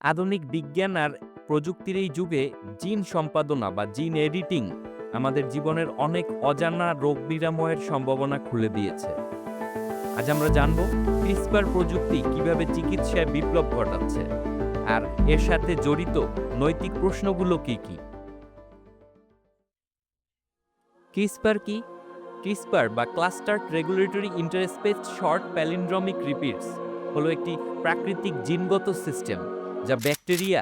আধুনিক বিজ্ঞান আর প্রযুক্তির এই যুগে জিন সম্পাদনা বা জিন এডিটিং আমাদের জীবনের অনেক অজানা রোগ নিরাময়ের সম্ভাবনা খুলে দিয়েছে। আজ আমরা জানব ক্রিসপার প্রযুক্তি কীভাবে চিকিৎসায় বিপ্লব ঘটাচ্ছে আর এর সাথে জড়িত নৈতিক প্রশ্নগুলো কি কি? ক্রিসপার কি? ক্রিসপার বা cluster regulatory interspace short palindromic repeats হলো একটি প্রাকৃতিক জিনগত সিস্টেম। যা ব্যাকটেরিয়া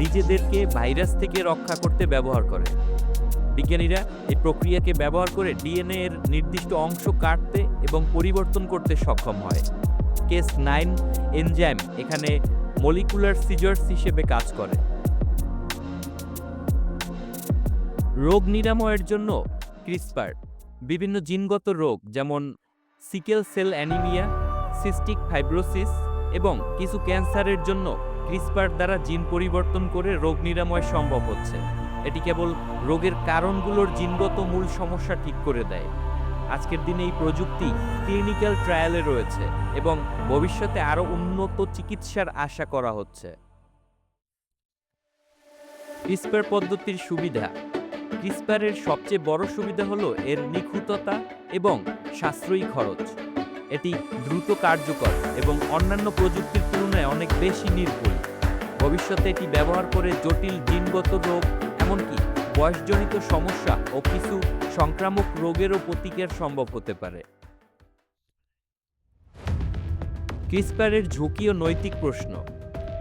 নিজেদেরকে ভাইরাস থেকে রক্ষা করতে ব্যবহার করে। বিজ্ঞানীরা এই প্রক্রিয়াকে ব্যবহার করে ডিএনএ এর নির্দিষ্ট অংশ কাটতে এবং পরিবর্তন করতে সক্ষম হয়। কেস নাইন এনজাইম এখানে মলিকুলার সিজার্স হিসেবে কাজ করে। রোগ নিরাময়ের জন্য ক্রিসপার, বিভিন্ন জিনগত রোগ যেমন sickle cell anaemia, cystic fibrosis এবং কিছু ক্যান্সারের জন্য ক্রিসপার দ্বারা জিন পরিবর্তন করে রোগ নিরাময় সম্ভব হচ্ছে। এটি কেবল রোগের কারণগুলোর জিনগত মূল সমস্যা ঠিক করে দেয়। আজকের দিনে এই প্রযুক্তি ক্লিনিক্যাল ট্রায়ালে রয়েছে এবং ভবিষ্যতে আরও উন্নত চিকিৎসার আশা করা হচ্ছে। ক্রিসপার পদ্ধতির সুবিধা। ক্রিসপারের সবচেয়ে বড় সুবিধা হলো এর নিখুঁততা এবং সাশ্রয়ী খরচ। এটি দ্রুত কার্যকর এবং অন্যান্য প্রযুক্তির তুলনায় অনেক বেশি নির্ভুল। ভবিষ্যতে এটি ব্যবহার করে জটিল জিনগত রোগ, এমনকি বয়সজনিত সমস্যা ও কিছু সংক্রামক রোগেরও প্রতিকার সম্ভব হতে পারে। ক্রিসপারের ঝুঁকি ও নৈতিক প্রশ্ন।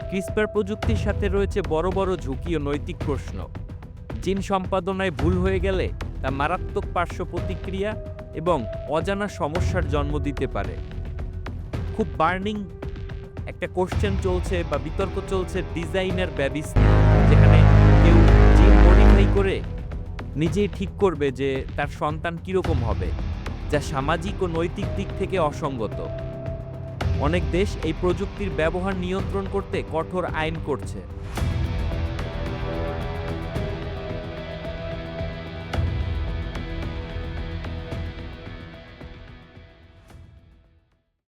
ক্রিসপার প্রযুক্তির সাথে রয়েছে বড় বড় ঝুঁকি ও নৈতিক প্রশ্ন। জিন সম্পাদনায় ভুল হয়ে গেলে তা মারাত্মক পার্শ্ব প্রতিক্রিয়া এবং অজানা সমস্যার জন্ম দিতে পারে। খুব বার্নিং একটা কোশ্চেন চলছে বা বিতর্ক চলছে ডিজাইনের ব্যবিস যেখানে কেউ জিন মডিফাই করে নিজেই ঠিক করবে যে তার সন্তান কীরকম হবে, যা সামাজিক ও নৈতিক দিক থেকে অসঙ্গত। অনেক দেশ এই প্রযুক্তির ব্যবহার নিয়ন্ত্রণ করতে কঠোর আইন করছে।